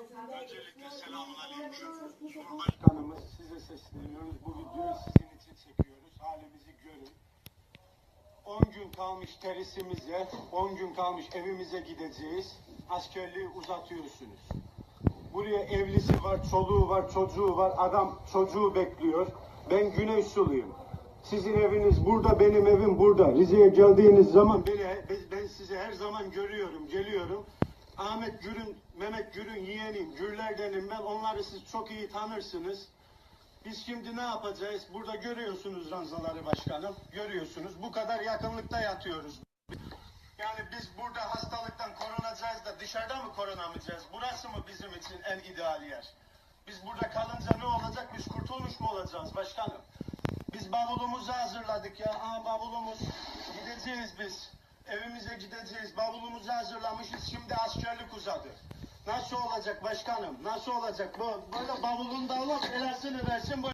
Öncelikle selamun. Cumhurbaşkanımız size sesleniyoruz. Bu videoyu sizin için çekiyoruz. Halimizi görün. 10 gün kalmış terisimize, 10 gün kalmış evimize gideceğiz. Askerliği uzatıyorsunuz. Buraya evlisi var, çoluğu var, çocuğu var. Adam çocuğu bekliyor. Ben Güney Suluyum. Sizin eviniz burada, benim evim burada. Rize'ye geldiğiniz zaman beni, ben sizi her zaman görüyorum, geliyorum. Ahmet Gür'ün, Mehmet Gür'ün yeğeniyim, Gürlerdenim ben. Onları siz çok iyi tanırsınız. Biz şimdi ne yapacağız? Burada görüyorsunuz ranzaları başkanım. Görüyorsunuz. Bu kadar yakınlıkta yatıyoruz. Yani biz burada hastalıktan korunacağız da dışarıda mı korunamayacağız? Burası mı bizim için en ideal yer? Biz burada kalınca ne olacak? Biz kurtulmuş mu olacağız başkanım? Biz bavulumuzu hazırladık ya. Aa bavulumuz. Gideceğiz biz. Evimize gideceğiz. Bavulumuzu hazırlamışız. Şimdi askerlik uzadı. Nasıl olacak başkanım? Nasıl olacak? Bu böyle bavulunu da alıp elasını versin. Bu